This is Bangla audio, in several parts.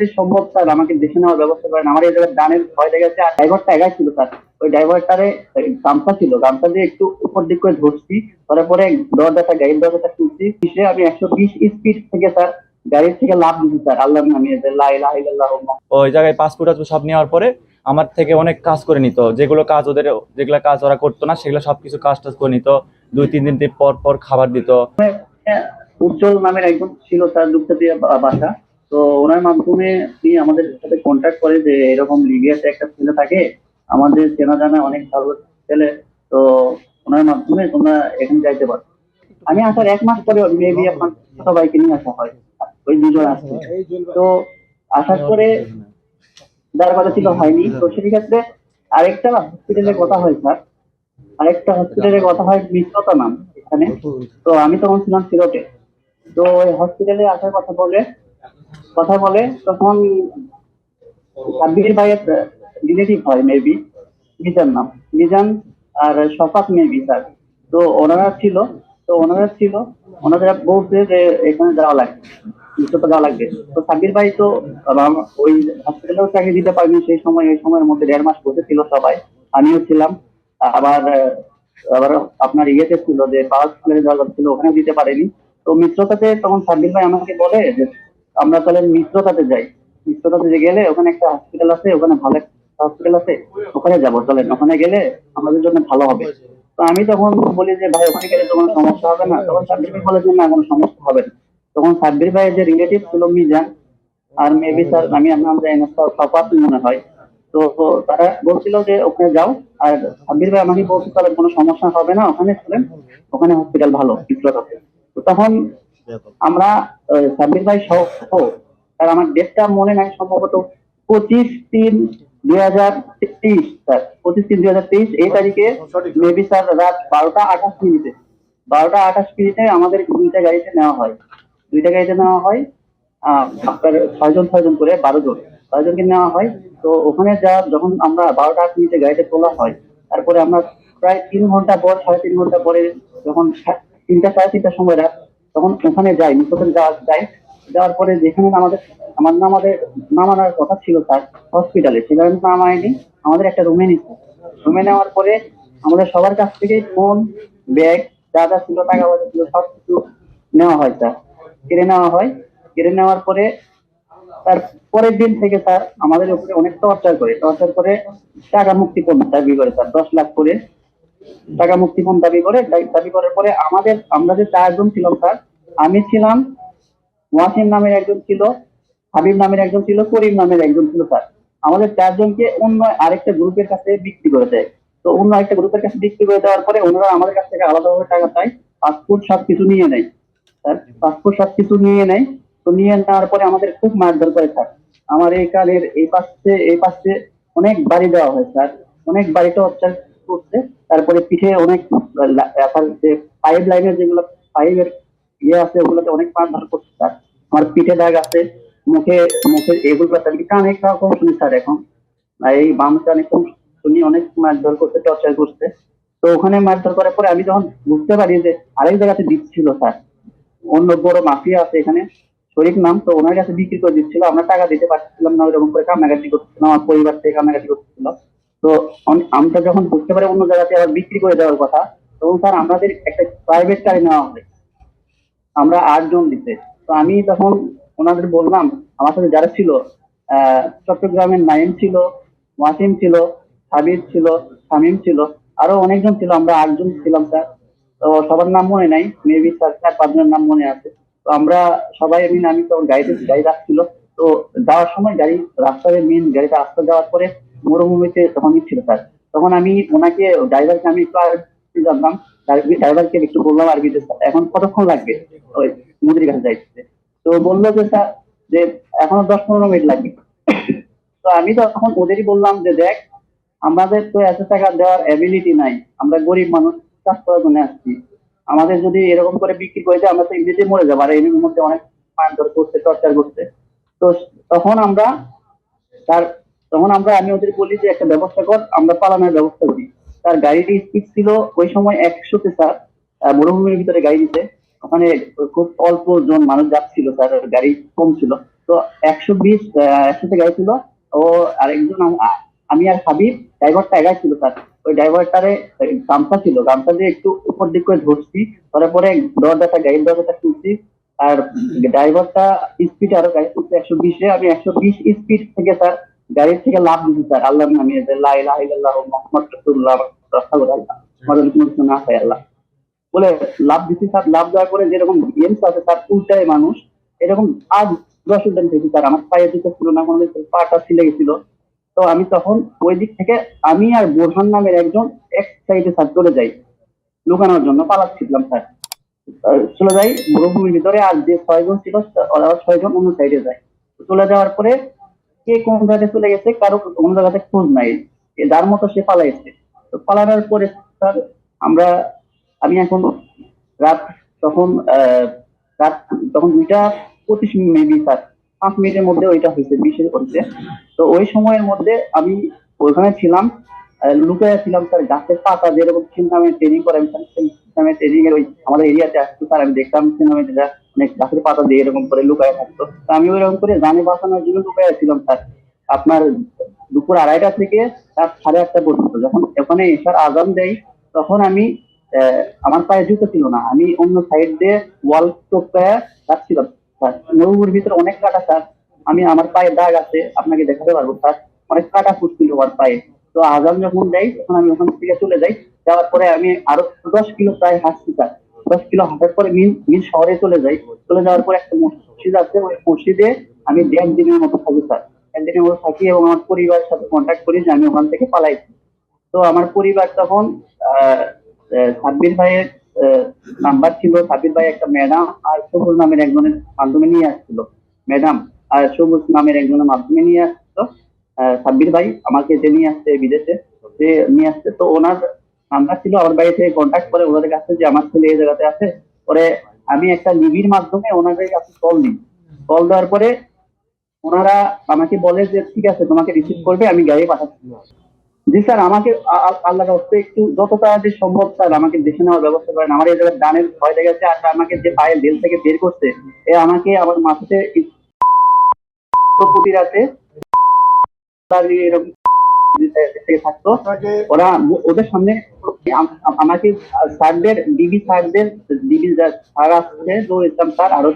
যে সম্ভব স্যার আমাকে দেখে নেওয়ার ব্যবস্থা করেন। আমার এই জায়গায় ডানের ভয় লেগেছে আর ড্রাইভারটা একাই ছিল স্যার ওই ড্রাইভারটারে গামছা ছিল। গামছা দিয়ে একটু উপর দিক করে ধরছি। তারপরে পরে দরজাটা গাড়ির দরজাটা খুলছি। সে আমি একশো বিশ স্পিড থেকে স্যার গাড়ির থেকে লাভ দিচ্ছি স্যার। আল্লাহ আল্লাহ ওই জায়গায় পাসপোর্ট টাসপোর্ট সব নেওয়ার পরে আমার থেকে অনেক কাজ করে নিত। যেগুলো কাজ ওদের যেগুলো কাজ ওরা করতো না সেগুলো সবকিছু কাজ টাজ করে নিত। দুই তিন দিন পর পর খাবার দিত। হ্যাঁ, উজ্জ্বল নামের একজন ছিল তার দুঃখ দিয়ে বাসা। তো ওনার মাধ্যমে তিনি আমাদের সাথে কন্ট্যাক্ট করে যে এরকম লিবিয়াতে একটা ছেলে থাকে, আমাদের চেনা জানা অনেক ভালো ছেলে, তো ওনার মাধ্যমে তোমরা এখানে যাইতে পারো। আমি আসার এক মাস পরে মেবি আপনার সবাইকে নিয়ে আসা হয়, ওই দুজন আসছে। তো আসার পরে যার কথা ছিল হয়নি, তো সেক্ষেত্রে আরেকটা হসপিটালে কথা হয় স্যার আরেকটা হসপিটালে কথা হয় মিশ্রতা নাম, এখানে। তো আমি তখন ছিলাম সিলেটে। তো ওই হসপিটালে আসার কথা বলে কথা বলে, তখন সাব্বির ভাইয়ের রিলেটিভ হয় মেবি মিজান নাম। মিজান আর মেবি স্যার তো ওনারা ছিল, তো ওনারা ছিল বলছে যে এখানে যাওয়া লাগবে যাওয়া লাগবে। তো সাব্বির ভাই তো ওই হসপিটালেও চাকরি দিতে সেই সময়, এই সময়ের মধ্যে দেড় মাস বসেছিল সবাই। আমিও ছিলাম। আবার আবার আপনার ইয়েতে ছিল যে পাওয়ার জায়গা ছিল ওখানে দিতে পারেনি। তো মিত্রতাতে তখন সাব্বির ভাই আমাকে বলে যে আমরা তাহলে মিত্রতাতে যাই। মিত্রতাতে যে গেলে ওখানে একটা হসপিটাল আছে, ওখানে ভালো একটা হসপিটাল আছে, ওখানে যাব। চলেন, ওখানে গেলে আমাদের জন্য ভালো হবে। তো আমি তখন বলি যে, ভাই, ওখানে গেলে তো কোনো সমস্যা হবে না। তখন সাব্বির ভাই বলে যে, না, কোনো সমস্যা হবে না। তখন সাব্বির ভাইয়ের যে রিলেটিভ ছিল মিজান, আর মেবি স্যার আমি জানি না সপাত মনে হয়। তো তারা বলছিল যে, ওখানে যাও। আর সাব্বির ভাই আমাকে বলছে, তাহলে কোনো সমস্যা হবে না, ওখানে চলেন। ওখানে হসপিটাল ভালো বিপ্লতাতে তো তখন আমরা সাব্বির ভাই সহ আর আমার ডেটটা মনে নাই, সম্ভবত পঁচিশ তিন দুই হাজার তেইশ স্যার পঁচিশ তিন দুই হাজার তেইশ, এই তারিখে মেবি স্যার রাত বারোটা আঠাশ মিনিটে। বারোটা আঠাশ মিনিটে আমাদের দুইটা গাড়িতে নেওয়া হয়। দুইটা গাড়িতে নেওয়া হয় আপনার ছয়জন ছয়জন করে, বারো জন। বারো জনকে নেওয়া হয়। তো ওখানে যা, যখন আমরা বারোটা আট মিনিটে গাড়িতে তোলা হয়, তারপরে আমরা প্রায় তিন ঘণ্টা পর, সাড়ে তিন ঘণ্টা পরে যখন তিনটা, সাড়ে তিনটার সময় রাত তখন ওখানে যাই, নিকটে যাওয়া যায় যাওয়ার পরে যেখানে আমাদের, আমার নাম আমাদের নামানোর কথা ছিল স্যার হসপিটালে সেখানে নাম আয়নি আমাদের একটা রুমে নিচ্ছে রুমে নেওয়ার পরে আমাদের সবার কাছ থেকে ফোন ব্যাগ যা যা ছিল, টাকা পয়সা ছিল, সব কিছু নেওয়া হয় স্যার কেড়ে নেওয়া হয়। কেড়ে নেওয়ার পরে তার পরের দিন থেকে স্যার আমাদের উপরে অনেক টর্চার করে। টর্চার করে টাকা মুক্তিপণ দাবি করে স্যার দশ লাখ করে। টাকা মুক্তিপণ দাবি করে, দাবি- করার পরে আমাদের, আমরা যে চারজন ছিলাম স্যার আমি ছিলাম ওয়াসিম নামের একজন ছিল, হাবিব নামের একজন ছিল, করিম নামের একজন ছিল স্যার আমাদের চারজনকে অন্য আরেকটা গ্রুপের কাছে বিক্রি করে দেয়। তো অন্য আরেকটা গ্রুপের কাছে বিক্রি করে দেওয়ার পরে ওনারা আমাদের কাছ থেকে আলাদাভাবে টাকা চায় পাসপোর্ট সব কিছু নিয়ে নেয়। স্যার পাসপোর্ট সব কিছু নিয়ে নেয়। তো নিয়ে নেওয়ার পরে আমাদের খুব মারধর করে স্যার আমার এই কালের এই পাশে এই পাশে অনেক বাড়ি দেওয়া হয় স্যার অনেক বাড়িতে অত্যাচার করছে। তারপরে পিঠে অনেক পাইপ লাইনের যেগুলো, পাইপের ইয়ে আছে, ওগুলোতে অনেক মারধর করছে স্যার। আমার পিঠে দাগ আছে, মুখে মুখে এগুলো কানে কম শুনি স্যার এখন। এই বাম কানে কম শুনি অনেক মারধর করছে টর্চার করছে। তো ওখানে মারধর করার পরে আমি যখন বুঝতে পারি যে আরেক জায়গাতে দিচ্ছিল স্যার, অন্য বড় মাফিয়া আছে এখানে, শরীফ নাম, তো ওনার কাছে বিক্রি করে দিচ্ছিল। আমরা টাকা দিতে পারছিলাম না, ওইরকম করে কান্নাকাটি করছিলাম আমার পরিবার থেকে কান্নাকাটি করছিল। তো আমরা যখন বুঝতে পারি অন্য জায়গাতে আবার বিক্রি করে দেওয়ার কথা, তখন স্যার আমাদের একটা প্রাইভেট গাড়ি নেওয়া হয় আমরা আটজন দিতে। তো আমি তখন ওনাদের বললাম, আমার সাথে যারা ছিল চট্টগ্রামের নাইম ছিল, ওয়াসিম ছিল হাবিব ছিল, শামিম ছিল, আরও অনেকজন ছিল, আমরা আটজন ছিলাম স্যার। তো সবার নাম মনে নাই মেবি স্যার, চার পাঁচজনের নাম মনে আছে। তো আমরা সবাই, আমি আমি তখন গাড়িতে গাড়ি রাখছিল। তো যাওয়ার সময় গাড়ি রাস্তায় মেন গাড়িটা রাস্তা যাওয়ার পরে মরুভূমিতে তখনই ছিল স্যার তখন আমি ওনাকে ড্রাইভারকে আমি একটু আরবি জানলাম ড্রাইভারকে একটু বললাম আরবিতে এখন কতক্ষণ লাগবে ওই মুদির কাছে যাইতে? তো বলল যে, স্যার, যে এখনও দশ পনেরো মিনিট লাগবে। তো আমি তখন ওদেরই বললাম যে, দেখ, আমাদের তো এত টাকা দেওয়ার অ্যাবিলিটি নাই। আমরা গরিব মানুষ, চাষ করার জন্য আসছি। আমাদের যদি এরকম করে বিক্রি করে দেয়, আমরা তো এমনিতেই মরে যাব। আর এর মধ্যে অনেক মারধর করছে টর্চার করছে। তো তখন আমরা তার তখন আমরা, আমি ওদের বলি যে, একটা ব্যবস্থা কর, আমরা পালানোর ব্যবস্থা করি। তার গাড়িটি স্পিড ছিল ওই সময় একশোতে, স্যার মরুভূমির ভিতরে গাড়ি ওখানে খুব অল্প জন মানুষ যাচ্ছিল, স্যার, গাড়ি কম ছিল। তো একশো বিশ একসাথে গাড়ি ছিল। ও আরেকজন আম- আর হাবিব, ড্রাইভারটা একাই ছিল, স্যার। ওই ড্রাইভারটারে গামছা ছিল, গামছা দিয়ে একটু উপর দিক করে ধরছি। ধরার পরে দরজাটা, গাড়ির দরজাটা খুলছি। আর ড্রাইভারটা স্পিড আরও গাড়ি করছে একশো বিশে। আমি একশো বিশ স্পিড থেকে, স্যার গাড়ির থেকে লাভ দিচ্ছি স্যার। আল্লাহ নামিয়ে যে লা ইলাহা ইল্লাল্লাহু, মুহাম্মাদুর রাসূলুল্লাহ রাসূলুল্লাহ আমাদের কোনো না হয় আল্লাহ। বলে লাভ দিচ্ছি স্যার। লাভ দেওয়ার পরে যেরকম গেমস আছে, স্যার, উল্টায় মানুষ, এরকম আজ দশ দিন থেকে স্যার। আমার পায়ের দিকে ছিল না কোনো পাটা ছিলে গেছিল। তো আমি তখন ওই দিক থেকে আমি আর বোরহান নামের একজন এক সাইডে স্যার, চলে যাই। লুকানোর জন্য পালাচ্ছিলাম স্যার। চলে যাই মরুভূমির ভিতরে, আর যে ছয়জন ছিল ছয়জন অন্য সাইডে যায়। চলে যাওয়ার পরে কে কোন জায়গায় চলে গেছে কারও কোন জায়গাতে খোঁজ নাই। যার মতো সে পালাইছে। তো পালানোর পরে স্যার, আমরা, আমি এখন রাত তখন রাত তখন দুইটা পঁচিশ মেবি স্যার, পাঁচ মিনিটের মধ্যে ওইটা হয়েছে বিশেষ করছে তো ওই সময়ের মধ্যে আমি ওইখানে ছিলাম লুকাইয়া ছিলাম স্যার গাছের পাতা যেরকম সিনেমে ট্রেনিং করে আমি সিনেমে ট্রেনিং এর ওই আমাদের এরিয়াতে আসতো, স্যার, আমি দেখতাম সিনেমে যেটা অনেক গাছের পাতা দিয়ে এরকম করে লুকায় থাকতো। তো আমি ওইরকম করে জানে বাঁচানোর জন্য লুকায় ছিলাম স্যার। আপনার দুপুর আড়াইটা থেকে রাত সাড়ে আটটা পর্যন্ত। যখন ওখানে এসার আজান দেয়, তখন আমি আমার পায়ে জুতো ছিল না। আমি অন্য সাইড দিয়ে ওয়াল টোকায় যাচ্ছিলাম, স্যার। মরুভূমির ভিতরে অনেক কাটা, স্যার। আমি আমার পায়ে দাগ আছে, আপনাকে দেখাতে পারব, স্যার। অনেক কাটা ফুটছিল আমার পায়ে। তো আজান যখন দেয়, তখন আমি ওখান থেকে চলে যাই। যাওয়ার পরে আমি আরও দশ কিলো প্রায় হাঁটছি স্যার দশ কিলো হাঁটার পরে মিল মিল শহরে চলে যাই চলে যাওয়ার পরে একটা মসজিদ আছে, ওই মসজিদে আমি দেড় দিনের মতো থাকি স্যার। একদিনের মতো থাকি এবং আমার পরিবারের সাথে কন্ট্যাক্ট করি যে আমি ওখান থেকে পালাইছি। তো আমার পরিবার তখন সাব্বির ভাইয়ের নাম্বার ছিল। সাব্বির ভাই একটা ম্যাডাম আর সবুজ নামের একজনের মাধ্যমে নিয়ে আসছিল। ম্যাডাম আর সবুজ নামের একজনের মাধ্যমে নিয়ে আসছিল। সাব্বির ভাই আমাকে যে নিয়ে আসছে বিদেশে যে নিয়ে আসছে। তো ওনার নাম্বার ছিল আমার বাড়ি থেকে কন্ট্যাক্ট করে ওনাদের কাছে যে আমার ছেলে এই জায়গাতে আছে, পরে আমি একটা লিভির মাধ্যমে ওনাদের কাছে কল দিই কল দেওয়ার পরে ওনারা আমাকে বলে যে, ঠিক আছে, তোমাকে রিসিভ করবে, আমি গাড়ি পাঠাচ্ছি। জি স্যার, আমাকে আল্লাহ রাস্তায় একটু যত তাড়াতাড়ি সম্ভব স্যার, আমাকে দেখে নেওয়ার ব্যবস্থা করেন। আমার এই জায়গায় ডানের ভয় লেগে গেছে আর আমাকে যে পায়ের বেল থেকে বের করছে, এ আমাকে আমার মাথাতে প্রতি রাতে এরকম থেকে থাকতো। ওরা ওদের সামনে আম- আম- আমাকে স্যারদের ডিবি স্যারদের ডিবি স্যার আসছে ইসলাম স্যার আরও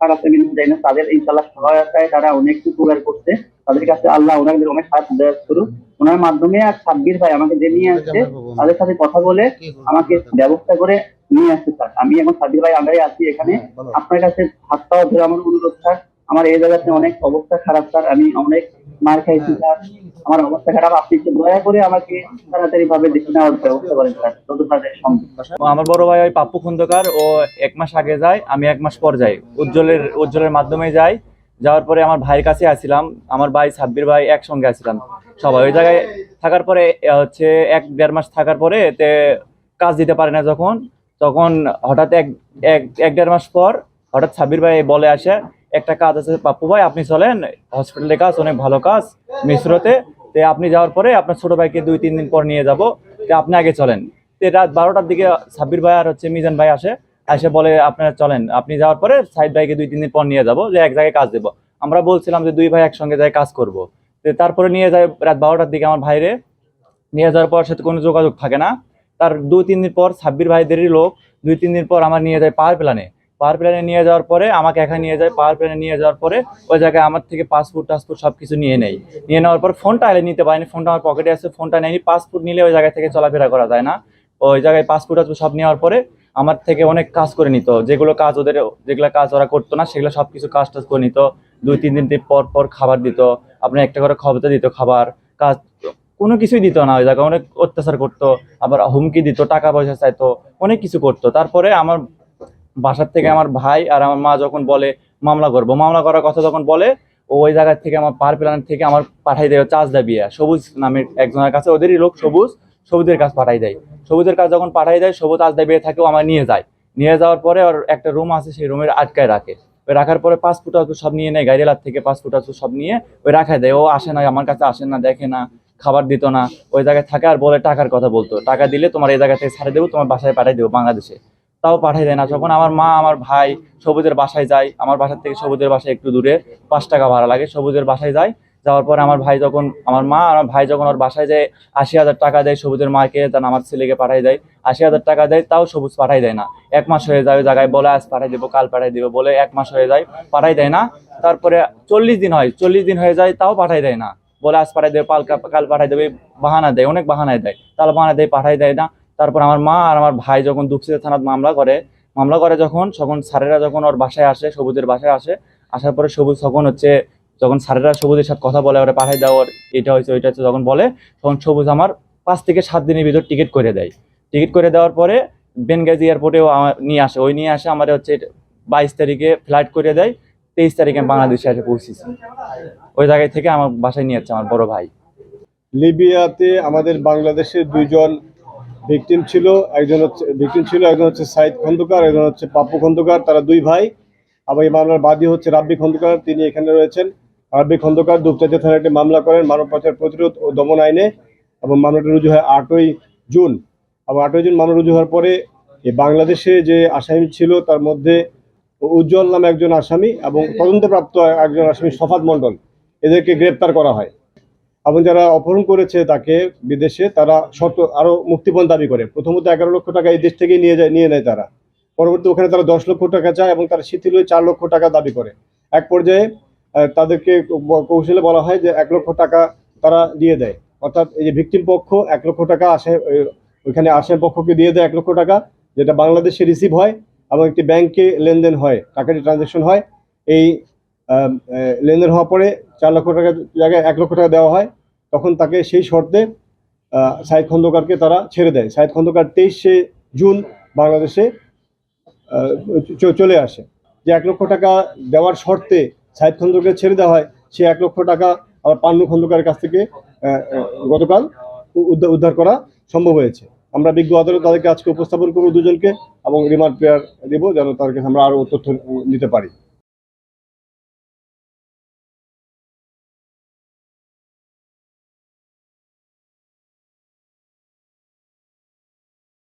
স্যার আছে জানি না তাদের ইনশাল্লাহ সহায়তায় তারা অনেক উপকার করছে। তাদের কাছে আল্লাহ ওনাদের অনেক সাহায্য দেওয়া করুক ওনার মাধ্যমে আর সাব্বির ভাই আমাকে যে নিয়ে আসছে তাদের সাথে কথা বলে আমাকে ব্যবস্থা করে নিয়ে আসছে স্যার। আমি এখন সাব্বির ভাই আমরাই আছি এখানে। আপনার কাছে হাত পাওয়া ধরে আমার অনুরোধ স্যার। আমার এই জায়গাতে অনেক অবস্থা খারাপ স্যার। আমি অনেক মার খাইছি স্যার। আমার অবস্থা খারাপ, আপনি একটু দয়া করে আমাকে তাড়াতাড়ি ভাবে দেখে নেওয়ার ব্যবস্থা করেন স্যার যত তাড়াতাড়ি সম্ভব। আমার বড় ভাই ওই পাপ্পু খন্দকার, ও এক মাস আগে যায়, আমি এক মাস পর যাই। উজ্জ্বলের উজ্জ্বলের মাধ্যমে যাই। যাওয়ার পরে আমার ভাইয়ের কাছে আসছিলাম, আমার ভাই, সাব্বির ভাই একসঙ্গে আসছিলাম সবাই। ওই জায়গায় থাকার পরে হচ্ছে এক দেড় মাস থাকার পরে তে কাজ দিতে পারে না যখন, তখন হঠাৎ এক এক দেড় মাস পর হঠাৎ সাব্বির ভাই বলে আসে একটা কাজ আছে, পাপ্পু ভাই, আপনি চলেন হসপিটালে কাজ, অনেক ভালো কাজ, মিশ্রতে। তে আপনি যাওয়ার পরে আপনার ছোট ভাইকে দুই, তিন দিন পর নিয়ে যাব। তে আপনি আগে চলেন। তে রাত বারোটার দিকে সাব্বির ভাই আর হচ্ছে মিজান ভাই আসে। এসে বলে, আপনারা চলেন। আপনি যাওয়ার পরে সাইদ ভাইকে দুই, তিন দিন পর নিয়ে যাব, যে এক জায়গায় কাজ দেবো। আমরা বলছিলাম যে দুই ভাই একসঙ্গে যাই কাজ করব। তো তারপরে নিয়ে যায় রাত বারোটার দিকে আমার ভাইরে। নিয়ে যাওয়ার পর সাথে কোনো যোগাযোগ থাকে না। তার দুই, তিন দিন পর সাব্বির ভাইদেরই লোক, দুই, তিন দিন পর আমার নিয়ে যায় পাওয়ার প্ল্যানে। পাওয়ার প্ল্যানে নিয়ে যাওয়ার পরে, আমাকে এখানে নিয়ে যায় পাওয়ার প্ল্যানে নিয়ে যাওয়ার পরে, ওই জায়গায় আমার থেকে পাসপোর্ট টাসপোর্ট সব কিছু নিয়ে। নেই নিয়ে নেওয়ার পর ফোনটা এলে নিতে পারিনি ফোনটা আমার পকেটে আছে ফোনটা নেয়নি। পাসপোর্ট নিলে ওই জায়গা থেকে চলাফেরা করা যায় না। ওই জায়গায় পাসপোর্ট টাসপোর্ট সব নেওয়ার পরে আমার থেকে অনেক কাজ করে নিত। যেগুলো কাজ ওদের, যেগুলো কাজ ওরা করতো না, সেগুলো সব কিছু কাজ টাজ করে নিত। দুই, তিন দিন পর পর খাবার দিত। আপনার একটা করে খবরটা দিত, খাবার, কাজ, কোনো কিছুই দিত না। ওই জায়গায় অনেক অত্যাচার করতো, আবার হুমকি দিত, টাকা পয়সা চাইতো, অনেক কিছু করতো। তারপরে আমার বাসার থেকে আমার ভাই আর আমার মা যখন বলে মামলা করব, মামলা করার কথা যখন বলে ওই জায়গা থেকে আমার পার প্ল্যান থেকে আমার পাঠাই দেয় চার্জ দাবিয়া সবুজ নামের একজনের কাছে, ওদেরই লোক সবুজ, সবুজের কাছে পাঠাই দেয়। সবুজের কাছে যখন পাঠাই দেয়, সবুজ আজ দাবিয়ে থাকে আমার নিয়ে যায়। নিয়ে যাওয়ার পরে ওর একটা রুম আছে, সেই রুমের আটকায় রাখে। ওই রাখার পরে পাসপোর্ট আছে সব নিয়ে নেয় গাড়িলার থেকে পাসপোর্ট আছে সব নিয়ে ওই রাখায় দেয়। ও আসে না, আমার কাছে আসে না, দেখে না, খাবার দিত না। ওই জায়গায় থাকে আর বলে টাকার কথা বলতো। টাকা দিলে তোমার এই জায়গা থেকে ছাড়ে দেবো, তোমার বাসায় পাঠিয়ে দেবো বাংলাদেশে। তাও পাঠাই দেয় না। যখন আমার মা আমার ভাই সবুজের বাসায় যায়, আমার বাসার থেকে সবুজের বাসায় একটু দূরে, পাঁচ টাকা ভাড়া লাগে, সবুজের বাসায় যায়। যাওয়ার পরে আমার ভাই যখন, আমার মা আমার ভাই যখন ওর বাসায় যায়, আশি হাজার টাকা দেয় সবুজের মাকে তখন আমার ছেলেকে পাঠাই দেয়। আশি হাজার টাকা দেয়, তাও সবুজ পাঠাই দেয় না। এক মাস হয়ে যায় জায়গায়, বলে আজ পাঠাই দেবো, কাল পাঠাই দেবো, বলে এক মাস হয়ে যায়, পাঠাই দেয় না। তারপরে চল্লিশ দিন হয়, চল্লিশ দিন হয়ে যায়, তাও পাঠাই দেয় না। বলে আজ পাঠাই দেবে, কাল কাল পাঠাই দেবে বাহানা দেয়, অনেক বাহানায় দেয়। তাহলে বাহানা দেয় পাঠাই দেয় না। তারপর আমার মা আর আমার ভাই যখন দুঃখিত থানার মামলা করে মামলা করে যখন, তখন স্যারেরা যখন ওর বাসায় আসে, সবুজের বাসায় আসে, আসার পরে সবুজ তখন হচ্ছে, যখন স্যারেরা সবুজের সাথে কথা বলে, ওরা পাঠাই ওর এটা হয়েছে, ওইটা হচ্ছে যখন বলে, তখন সবুজ আমার পাঁচ থেকে সাত দিনের ভিতর টিকিট করে দেয়। টিকিট করে দেওয়ার পরে বেনগাজি এয়ারপোর্টেও নিয়ে আসে, ওই নিয়ে আসে আমার হচ্ছে বাইশ তারিখে ফ্লাইট করে দেয়, তেইশ তারিখে বাংলাদেশে এসে পৌঁছেছি। ওই জায়গায় থেকে আমার বাসায় নিয়ে যাচ্ছে আমার বড় ভাই। লিবিয়াতে আমাদের বাংলাদেশের দুইজন ভিকটিম ছিল, একজন হচ্ছে, ভিকটিম ছিল, একজন হচ্ছে সাইদ খন্দকার, একজন হচ্ছে পাপ্পু খন্দকার, তারা দুই ভাই। আবার এই মামলার বাদী হচ্ছে রাব্বি খন্দকার, তিনি এখানে রয়েছেন। রাব্বি খন্দকার দুপচাচিয়া থানায় একটি মামলা করেন, মানব পাচার প্রতিরোধ ও দমন আইনে, এবং মামলাটি রুজু হয় আটই জুন। এবং আটই জুন মামলা রুজু হওয়ার পরে এই বাংলাদেশে যে আসামি ছিল, তার মধ্যে উজ্জ্বল নামে একজন আসামি এবং তদন্তপ্রাপ্ত একজন আসামি সফাত মণ্ডল, এদেরকে গ্রেপ্তার করা হয়। এবং যারা অপহরণ করেছে তাকে বিদেশে, তারা শর্ত আরও মুক্তিপণ দাবি করে। প্রথমত এগারো লক্ষ টাকা এই দেশ থেকে নিয়ে যায়, নিয়ে নেয় তারা। পরবর্তী ওখানে তারা দশ লক্ষ টাকা চায় এবং তারা শিথিল হয়ে চার লক্ষ টাকা দাবি করে। এক পর্যায়ে তাদেরকে কৌশলে বলা হয় যে এক লক্ষ টাকা তারা দিয়ে দেয়। অর্থাৎ এই যে ভিকটিম পক্ষ, এক লক্ষ টাকা আসে ওইখানে আসামি পক্ষকে দিয়ে দেয় এক লক্ষ টাকা, যেটা বাংলাদেশে রিসিভ হয় এবং একটি ব্যাংকে লেনদেন হয়, টাকাটি ট্রানজ্যাকশন হয়। এই লেনদেন হওয়ার পরে চার লক্ষ টাকা জায়গায় এক লক্ষ টাকা দেওয়া হয়। তখন তাকে সেই শর্তে সাইদ খন্দকারকে তারা ছেড়ে দেয়। সাইদ খন্দকার তেইশে জুন বাংলাদেশে চলে আসে। যে এক লক্ষ টাকা দেওয়ার শর্তে সাইদ খন্দকারকে ছেড়ে দেওয়া হয়, সে এক লক্ষ টাকা আবার পান্নু খন্দকারের কাছ থেকে গতকাল উদ্ধার উদ্ধার করা সম্ভব হয়েছে। আমরা বিজ্ঞ আদালত তাদেরকে আজকে উপস্থাপন করব দুজনকে এবং রিমান্ড প্রেয়ার দেবো, যেন তাদেরকে আমরা আরও তথ্য নিতে পারি।